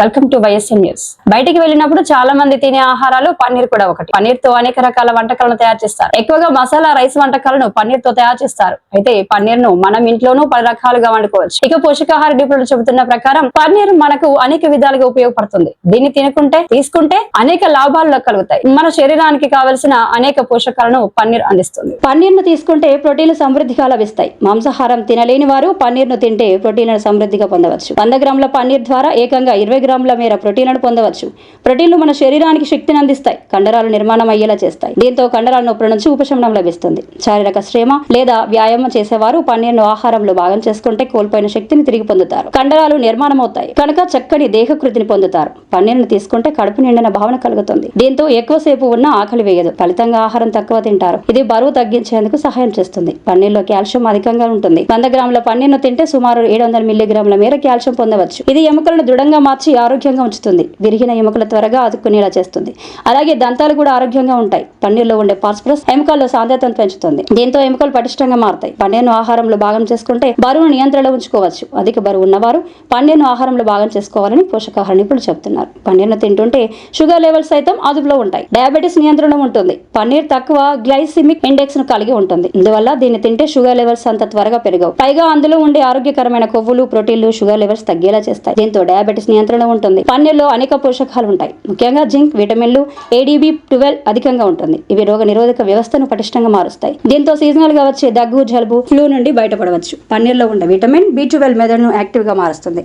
Welcome to YSN news బయటికి వెళ్ళినప్పుడు చాలా మంది తినే ఆహారాలు పన్నీర్ కూడా ఒకటి. పన్నీర్తో అనేక రకాల వంటకాలను తయారు చేస్తారు. ఎక్కువగా మసాలా రైస్ వంటకాలను పన్నీర్తో తయారు చేస్తారు. అయితే పన్నీర్ను మనం ఇంట్లోనూ పలు రకాలుగా వండుకోవచ్చు. ఇక పోషకాహార నిపుణులు చెబుతున్న ప్రకారం పన్నీర్ మనకు అనేక విధాలుగా ఉపయోగపడుతుంది. దీన్ని తినకుంటే తీసుకుంటే అనేక లాభాలు కలుగుతాయి. మన శరీరానికి కావలసిన అనేక పోషకాలను పన్నీర్ అందిస్తుంది. పన్నీర్ను తీసుకుంటే ప్రోటీన్లు సమృద్ధిగా లభిస్తాయి. మాంసాహారం తినలేని వారు పన్నీర్ను తింటే ప్రోటీన్లను సమృద్ధిగా పొందవచ్చు. వంద గ్రాముల పన్నీర్ ద్వారా ఏకంగా ఇరవై గ్రాముల మేర ప్రోటీన్లను పొందవచ్చు. ప్రోటీన్లు మన శరీరానికి శక్తిని అందిస్తాయి. కండరాలు నిర్మాణం అయ్యేలా చేస్తాయి. దీంతో కండరాల నొప్పుల నుంచి ఉపశమనం లభిస్తుంది. శారీరక శ్రమ లేదా వ్యాయామం చేసేవారు పన్నీర్ను ఆహారంలో భాగం చేసుకుంటే కోల్పోయిన శక్తిని తిరిగి పొందుతారు. కండరాలు నిర్మాణం అవుతాయి కనుక చక్కని దేహకృతిని పొందుతారు. పన్నీరును తీసుకుంటే కడుపు నిండిన భావన కలుగుతుంది. దీంతో ఎక్కువసేపు ఉన్న ఆకలి వేయదు. ఫలితంగా ఆహారం తక్కువ తింటారు. ఇది బరువు తగ్గించేందుకు సహాయం చేస్తుంది. పన్నీర్లో కాల్షియం అధికంగా ఉంటుంది. వంద గ్రాముల పన్నీర్ను తింటే సుమారు ఏడు వందల మిల్లీగ్రాముల మేర కాల్షియం పొందవచ్చు. ఇది ఎముకలను దృఢంగా మార్చి ఆరోగ్యంగా ఉంచుతుంది. విరిగిన ఎముకలు త్వరగా ఆదుకునేలా చేస్తుంది. అలాగే దంతాలు కూడా ఆరోగ్యంగా ఉంటాయి. పన్నీర్లో ఉండే ఫాస్ఫరస్ ఎముకల్లో సాంద్రతను పెంచుతుంది. దీంతో ఎముకలు పటిష్టంగా మారుతాయి. పన్నీర్ను ఆహారంలో భాగం చేసుకుంటే బరువును నియంత్రణలో ఉంచుకోవచ్చు. అధిక బరువు ఉన్నవారు పన్నీర్ను ఆహారంలో భాగం చేసుకోవాలని పోషకాహార నిపుణులు చెబుతున్నారు. పన్నీర్ను తింటుంటే షుగర్ లెవెల్స్ సైతం అదుపులో ఉంటాయి. డయాబెటీస్ నియంత్రణ ఉంటుంది. పన్నీర్ తక్కువ గ్లైసిమిక్ ఇండెక్స్ను కలిగి ఉంటుంది. ఇందువల్ల దీన్ని తింటే షుగర్ లెవెల్స్ అంత త్వరగా పెరగవు. పైగా అందులో ఉండే ఆరోగ్యకరమైన కొవ్వులు ప్రోటీన్లు షుగర్ లెవెల్స్ తగ్గేలా చేస్తాయి. దీంతో డయాబెటీస్ నియంత్రణ ఉంటుంది. పన్నీర్లో అనేక పోషకాలు ఉంటాయి. ముఖ్యంగా జింక్ విటమిన్లు ఏడీబీ ట్వెల్వ్ అధికంగా ఉంటుంది. ఇవి రోగ నిరోధక వ్యవస్థను పటిష్టంగా మారుస్తాయి. దీంతో సీజనల్గా వచ్చే దగ్గు జలుబు ఫ్లూ నుండి బయటపడవచ్చు. పన్నీర్లో ఉండే విటమిన్ బి ట్వెల్వ్ మెదడును యాక్టివ్గా మారుస్తుంది.